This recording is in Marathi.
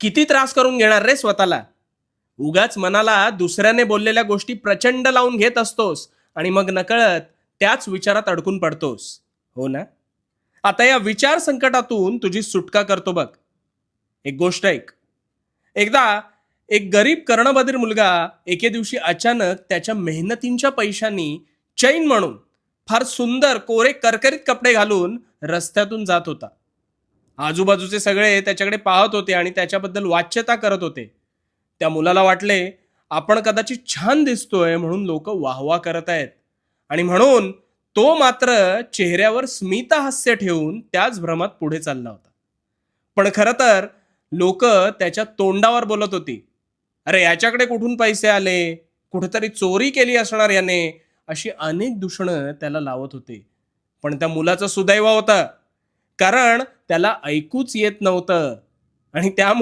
किती त्रास करून घेणार रे स्वतःला? उगाच मनाला दुसऱ्याने बोललेल्या गोष्टी प्रचंड लावून घेत असतोस आणि मग नकळत त्याच विचारात अडकून पडतोस. हो ना? आता या विचार संकटातून तुझी सुटका करतो बघ. एक गोष्ट ऐक. एकदा एक गरीब कर्णबधीर मुलगा एके दिवशी अचानक त्याच्या मेहनतींच्या पैशांनी चैन म्हणून फार सुंदर कोरे करकरीत कपडे घालून रस्त्यातून जात होता. आजूबाजूचे सगळे त्याच्याकडे पाहत होते आणि त्याच्याबद्दल वाच्यता करत होते. त्या मुलाला वाटले आपण कदाचित छान दिसतोय म्हणून लोक वाहवा करत आहेत. आणि म्हणून तो मात्र चेहऱ्यावर स्मितहास्य ठेवून त्याच भ्रमात पुढे चालला होता. पण खरं तर लोक त्याच्या तोंडावर बोलत होती. अरे याच्याकडे कुठून पैसे आले? कुठेतरी चोरी केली असणार याने अशी अनेक दूषणं त्याला लावत होते. पण त्या मुलाचं सुदैव होतं. कारण त्याला ऐकूच येत नव्हतं. आणि त्यामुळे